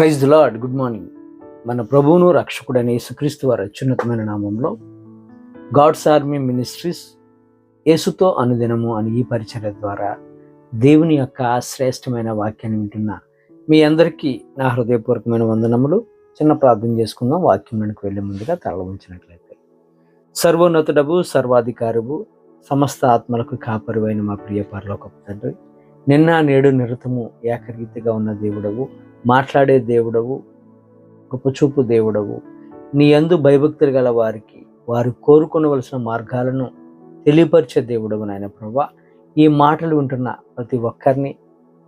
Praise the lord good morning మన ప్రభువును రక్షకుడైన యేసుక్రీస్తు వారి అత్యున్నతమైన నామంలో గాడ్స్ ఆర్మీ మినిస్ట్రీస్ యేసుతో అనుదినము అని ఈ పరిచయ ద్వారా దేవుని యొక్క శ్రేష్టమైన వాక్యాన్ని వింటున్న మీ అందరికీ నా హృదయపూర్వకమైన వందనములు. చిన్న ప్రార్థన చేసుకుందాం. వాక్యంలోకి వెళ్ళే ముందుగా తల ఉంచినట్లయితే. సర్వోన్నతుడవు సర్వాధికారువు సమస్త ఆత్మలకు కాపరువైన మా ప్రియ పరలోకపు తండ్రి నిన్న నేడు నిరతము ఏకరీతిగా ఉన్న దేవుడవు. మాట్లాడే దేవుడవు గొప్పచూపు దేవుడవు. నీ యందు భయభక్తులు గల వారికి వారు కోరుకొనవలసిన మార్గాలను తెలియపరిచే దేవుడవు నాయన ప్రభా. ఈ మాటలు వింటున్న ప్రతి ఒక్కరిని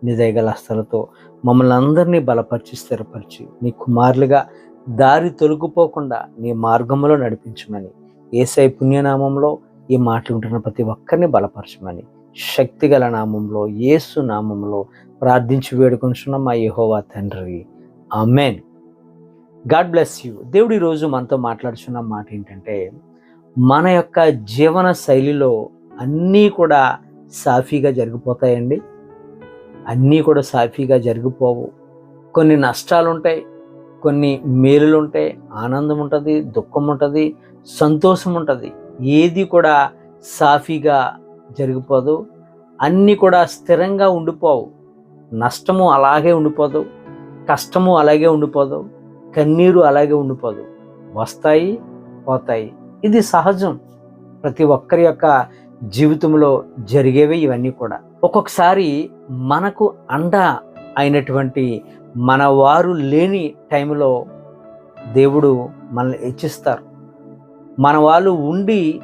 నీ దయగల హస్తలతో మమ్మల్ని అందరినీ బలపరిచి స్థిరపరిచి నీ కుమారులుగా దారి తొలగిపోకుండా నీ మార్గంలో నడిపించమని. ఏసై పుణ్యనామంలో ఈ మాటలు వింటున్న ప్రతి ఒక్కరిని బలపరచమని. శక్తిగల నామంలో యేసు నామంలో ప్రార్థించి వేడుకొంచున్న మా యహోవా తండ్రి. Amen God bless you. దేవుడు ఈరోజు మనతో మాట్లాడుచున్న మాట ఏంటంటే మన యొక్క జీవన శైలిలో అన్నీ కూడా సాఫీగా జరిగిపోతాయండి. అన్నీ కూడా సాఫీగా జరిగిపోవు. కొన్ని నష్టాలు ఉంటాయి కొన్ని మేలులు ఉంటాయి ఆనందం ఉంటుంది దుఃఖం ఉంటుంది సంతోషం ఉంటుంది ఏది కూడా సాఫీగా జరిగిపోదు. అన్నీ కూడా స్థిరంగా ఉండిపోవు. నష్టము అలాగే ఉండిపోదు. కష్టము అలాగే ఉండిపోదు. కన్నీరు అలాగే ఉండిపోదు. వస్తాయి పోతాయి. ఇది సహజం. ప్రతి ఒక్కరి యొక్క జీవితంలో జరిగేవి ఇవన్నీ కూడా. ఒక్కొక్కసారి మనకు అండ అయినటువంటి మన వారు లేని టైంలో దేవుడు మనల్ని హెచ్చిస్తారు. మన వాళ్ళు ఉండి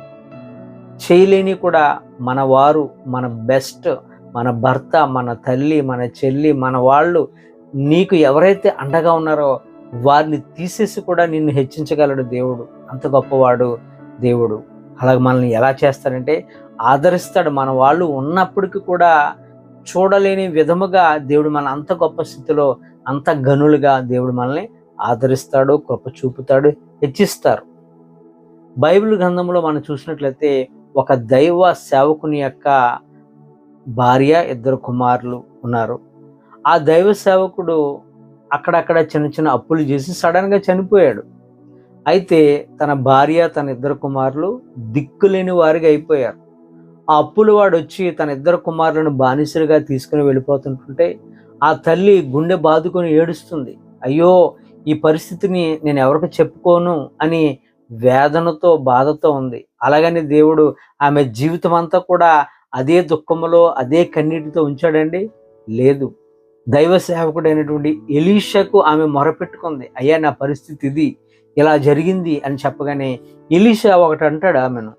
చేయలేని కూడా మన వారు మన బెస్ట్ మన భర్త మన తల్లి మన చెల్లి మన వాళ్ళు నీకు ఎవరైతే అండగా ఉన్నారో వారిని తీసేసి కూడా నిన్ను హెచ్చించగలడు దేవుడు. అంత గొప్పవాడు దేవుడు. అలాగే మనల్ని ఎలా చేస్తాడంటే ఆదరిస్తాడు. మన వాళ్ళు ఉన్నప్పటికీ కూడా చూడలేని విధముగా దేవుడు మన అంత గొప్ప స్థితిలో అంత గనులుగా దేవుడు మనల్ని ఆదరిస్తాడు కృప చూపుతాడు హెచ్చిస్తారు. బైబిల్ గ్రంథంలో మనం చూసినట్లయితే ఒక దైవ సేవకుని యొక్క భార్య ఇద్దరు కుమారులు ఉన్నారు. ఆ దైవ సేవకుడు అక్కడక్కడ చిన్న చిన్న అప్పులు చేసి సడన్గా చనిపోయాడు. అయితే తన భార్య తన ఇద్దరు కుమారులు దిక్కులేని వారిగా అయిపోయారు. ఆ అప్పులు వాడు వచ్చి తన ఇద్దరు కుమారులను బానిసలుగా తీసుకుని వెళ్ళిపోతుంటుంటే ఆ తల్లి గుండె బాదుకొని ఏడుస్తుంది. అయ్యో ఈ పరిస్థితిని నేను ఎవరికి చెప్పుకోను అని వేదనతో బాధతో ఉంది. అలాగని దేవుడు ఆమె జీవితం అంతా కూడా అదే దుఃఖములో అదే కన్నీటితో ఉంచాడండి. లేదు. దైవ సేవకుడైనటువంటి ఎలీషకు ఆమె మొరపెట్టుకుంది. అయ్యా నా పరిస్థితి ఇది. ఇలా జరిగింది అని చెప్పగానే ఎలీషా ఒకటి అంటాడు ఆమెను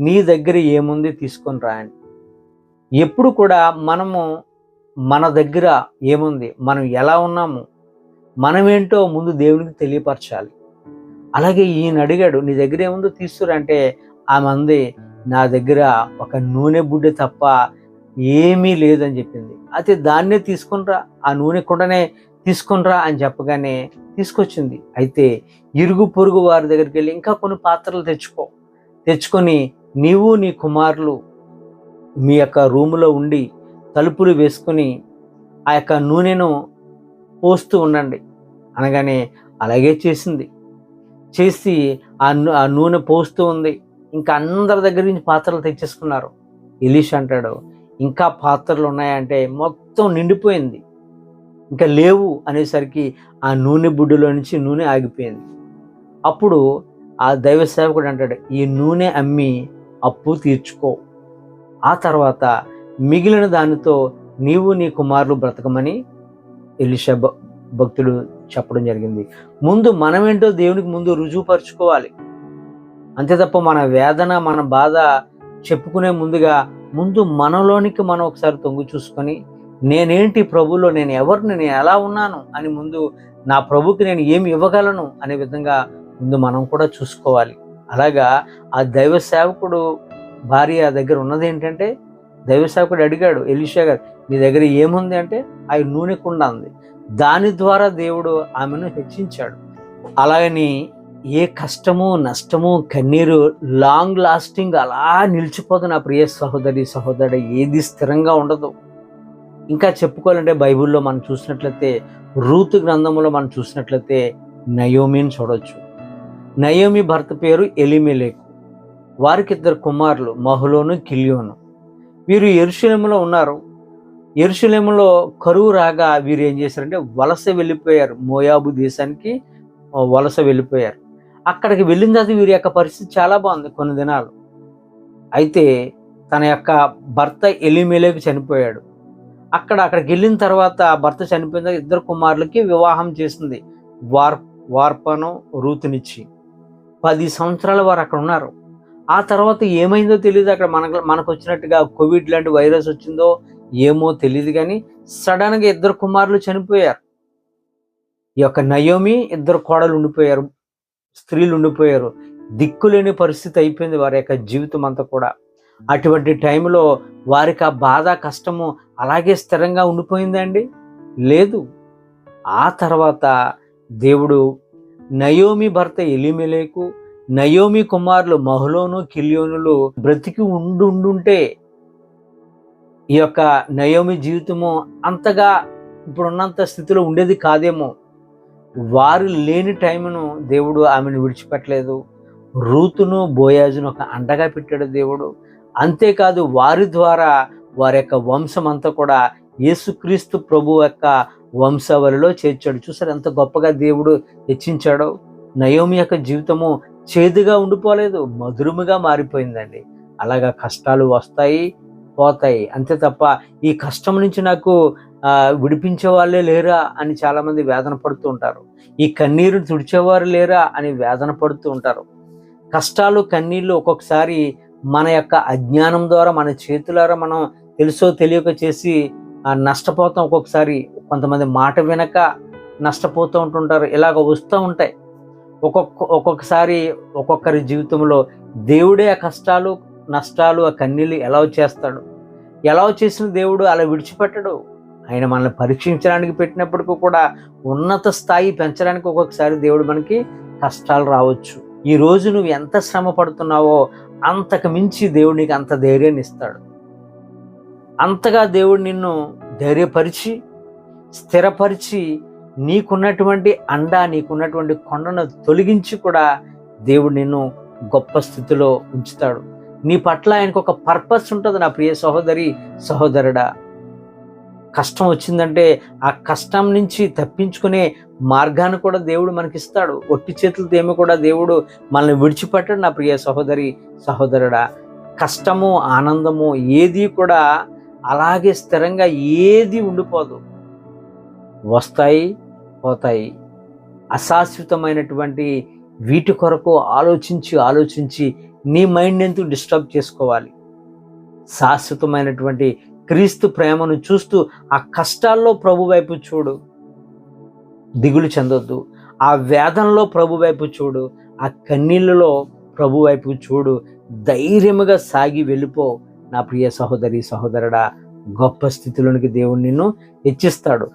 నీ దగ్గర ఏముంది తీసుకొని రా అని. ఎప్పుడు కూడా మనము మన దగ్గర ఏముంది? మనం ఎలా ఉన్నాము? మనమేంటో ముందు దేవునికి తెలియపరచాలి. అలాగే ఈయన అడిగాడు నీ దగ్గర ఏముందో తీసుకురా అంటే ఆమె అంది నా దగ్గర ఒక నూనె బుడ్డ తప్ప ఏమీ లేదని చెప్పింది. అయితే దాన్నే తీసుకునిరా ఆ నూనె కుండనే తీసుకునిరా అని చెప్పగానే తీసుకొచ్చింది. అయితే ఇరుగు పొరుగు వారి దగ్గరికి వెళ్ళి ఇంకా కొన్ని పాత్రలు తెచ్చుకో. తెచ్చుకొని నీవు నీ కుమారులు మీ యొక్క రూములో ఉండి తలుపులు వేసుకొని ఆ యొక్క నూనెను పోస్తూ ఉండండి. అనగానే అలాగే చేసింది. చేసి ఆ ఆ నూనె పోస్తూ ఉంది. ఇంకా అందరి దగ్గర నుంచి పాత్రలు తెచ్చేసుకున్నారు. ఎలీష్ అంటాడు ఇంకా పాత్రలు ఉన్నాయంటే మొత్తం నిండిపోయింది. ఇంకా లేవు అనేసరికి ఆ నూనె బుడ్డులో నుంచి నూనె ఆగిపోయింది. అప్పుడు ఆ దైవ సేవకుడు అంటాడు ఈ నూనె అమ్మి అప్పు తీర్చుకో. ఆ తర్వాత మిగిలిన దానితో నీవు నీ కుమారులు బ్రతకమని ఎలిషా భ- భక్తుడు చెప్పడం జరిగింది. ముందు మనమేంటో దేవునికి ముందు రుజువుపరుచుకోవాలి. అంతే తప్ప మన వేదన మన బాధ చెప్పుకునే ముందుగా ముందు మనలోనికి మనం ఒకసారి తొంగి చూసుకొని నేనేంటి ప్రభులో నేను ఎవరిని నేను ఎలా ఉన్నాను అని ముందు నా ప్రభుకి నేను ఏమి ఇవ్వగలను అనే విధంగా ముందు మనం కూడా చూసుకోవాలి. అలాగా ఆ దైవ సేవకుడు భార్య దగ్గర ఉన్నది ఏంటంటే దైవ సేవకుడు అడిగాడు ఎలిషా గారు నీ దగ్గర ఏముంది? అంటే ఆ నూనె కుండ ఉంది దాని ద్వారా దేవుడు ఆమెను హెచ్చించాడు. అలాగని ఏ కష్టము నష్టము కన్నీరు లాంగ్ లాస్టింగ్ అలా నిలిచిపోదు నా ప్రియ సహోదరి సహోదరి ఏది స్థిరంగా ఉండదు. ఇంకా చెప్పుకోవాలంటే బైబిల్లో మనం చూసినట్లయితే రూతు గ్రంథంలో మనం చూసినట్లయితే నయోమిని చూడొచ్చు. నయోమి భర్త పేరు ఎలిమెలేకు. వారికి ఇద్దరు కుమారులు మహులోను కిలియోను. వీరు ఎరుశలేములో ఉన్నారు. ఎరుశలేములో కరువు రాగా వీరు ఏం చేశారంటే వలస వెళ్ళిపోయారు. మోయాబు దేశానికి వలస వెళ్ళిపోయారు. అక్కడికి వెళ్ళిన తర్వాత వీరి యొక్క పరిస్థితి చాలా బాగుంది కొన్ని దినాలు. అయితే తన యొక్క భర్త ఎలిమేలేకి చనిపోయాడు. అక్కడ అక్కడికి వెళ్ళిన తర్వాత ఆ భర్త చనిపోయిన తర్వాత ఇద్దరు కుమారులకి వివాహం చేసింది. వార్ వార్పను రూతునిచ్చి. పది సంవత్సరాల వారు అక్కడ ఉన్నారు. ఆ తర్వాత ఏమైందో తెలియదు అక్కడ మనకు మనకు వచ్చినట్టుగా కోవిడ్ లాంటి వైరస్ వచ్చిందో ఏమో తెలియదు కానీ సడన్గా ఇద్దరు కుమారులు చనిపోయారు. ఈ యొక్క నయోమి ఇద్దరు కోడలు ఉండిపోయారు. స్త్రీలు ఉండిపోయారు దిక్కులేని పరిస్థితి అయిపోయింది వారి యొక్క జీవితం అంతా కూడా. అటువంటి టైంలో వారికి ఆ బాధ కష్టము అలాగే స్థిరంగా ఉండిపోయిందండి లేదు. ఆ తర్వాత దేవుడు నయోమి భర్త ఎలిమెలేకు నయోమి కుమారులు మహులోను కిలియోనులు బ్రతికి ఉండుంటే ఈ యొక్క నయోమి జీవితము అంతగా ఇప్పుడున్నంత స్థితిలో ఉండేది కాదేమో. వారు లేని టైమును దేవుడు ఆమెను విడిచిపెట్టలేదు. రూతును బోయాజును ఒక అండగా పెట్టాడు దేవుడు. అంతేకాదు వారి ద్వారా వారి యొక్క వంశం అంతా కూడా యేసుక్రీస్తు ప్రభు యొక్క వంశావళిలో చేర్చాడు. చూసారు ఎంత గొప్పగా దేవుడు హెచ్చించాడో. నయోమి యొక్క జీవితము చేదుగా ఉండిపోలేదు మధురముగా మారిపోయిందండి. అలాగా కష్టాలు వస్తాయి పోతాయి. అంతే తప్ప ఈ కష్టం నుంచి నాకు విడిపించే వాళ్ళే లేరా అని చాలామంది వేదన పడుతూ ఉంటారు. ఈ కన్నీరు తుడిచేవారు లేరా అని వేదన పడుతూ ఉంటారు. కష్టాలు కన్నీళ్ళు ఒక్కొక్కసారి మన యొక్క అజ్ఞానం ద్వారా మన చేతులారా మనం తెలుసో తెలియక చేసి నష్టపోతాం ఒక్కొక్కసారి. కొంతమంది మాట వినక నష్టపోతూ ఉంటుంటారు. ఇలాగ వస్తూ ఉంటాయి. ఒక్కొక్క ఒక్కొక్కసారి ఒక్కొక్కరి జీవితంలో దేవుడే ఆ కష్టాలు నష్టాలు ఆ కన్నీళ్ళు ఎలా చేస్తాడు? ఎలా చేసిన దేవుడు అలా విడిచిపెట్టడు? ఆయన మనల్ని పరీక్షించడానికి పెట్టినప్పటికీ కూడా ఉన్నత స్థాయి పెంచడానికి ఒక్కొక్కసారి దేవుడు మనకి కష్టాలు రావచ్చు. ఈ రోజు నువ్వు ఎంత శ్రమ పడుతున్నావో అంతకు మించి దేవుడు నీకు అంత ధైర్యాన్ని ఇస్తాడు. అంతగా దేవుడు నిన్ను ధైర్యపరిచి స్థిరపరిచి నీకున్నటువంటి అండ నీకున్నటువంటి కొండను తొలగించి కూడా దేవుడు నిన్ను గొప్ప స్థితిలో ఉంచుతాడు. నీ పట్ల ఆయనకు ఒక పర్పస్ ఉంటుంది నా ప్రియ సహోదరి సహోదరుడా. కష్టం వచ్చిందంటే ఆ కష్టం నుంచి తప్పించుకునే మార్గాన్ని కూడా దేవుడు మనకిస్తాడు. ఒట్టి చేతులతో ఏమి కూడా దేవుడు మనల్ని విడిచిపెట్టడు నా ప్రియ సహోదరి సహోదరుడా. కష్టము ఆనందము ఏది కూడా అలాగే స్థిరంగా ఏది ఉండిపోదు. వస్తాయి పోతాయి. అశాశ్వతమైనటువంటి వీటి కొరకు ఆలోచించి ఆలోచించి నీ మైండ్ ఎందుకు డిస్టర్బ్ చేసుకోవాలి? శాశ్వతమైనటువంటి క్రీస్తు ప్రేమను చూస్తూ ఆ కష్టాల్లో ప్రభు వైపు చూడు. దిగులు చెందొద్దు. ఆ వేదనలో ప్రభు వైపు చూడు. ఆ కన్నీళ్ళలో ప్రభు వైపు చూడు. ధైర్యముగా సాగి వెళ్ళిపో. నా ప్రియ సహోదరి సహోదరుడా గొప్ప స్థితిలోనికి దేవుడు నిన్ను హెచ్చిస్తాడు.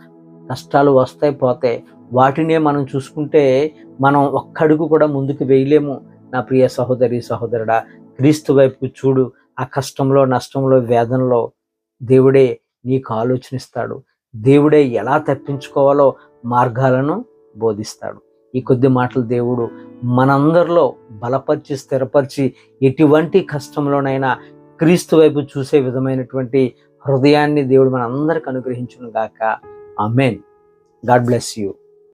కష్టాలు వస్తాయి పోతాయి. వాటినే మనం చూసుకుంటే మనం ఒక్కడుగు కూడా ముందుకు వేయలేము. నా ప్రియ సహోదరి సహోదరుడా క్రీస్తు వైపు చూడు. ఆ కష్టంలో నష్టంలో వేదనలో దేవుడే నీకు ఆలోచనిస్తాడు. దేవుడే ఎలా తప్పించుకోవాలో మార్గాలను బోధిస్తాడు. ఈ కొద్ది మాటలు దేవుడు మనందరిలో బలపరిచి స్థిరపరిచి ఎటువంటి కష్టంలోనైనా క్రీస్తు వైపు చూసే విధమైనటువంటి హృదయాన్ని దేవుడు మనందరికి అనుగ్రహించును గాక అమెన్ గాడ్ బ్లెస్ యూ.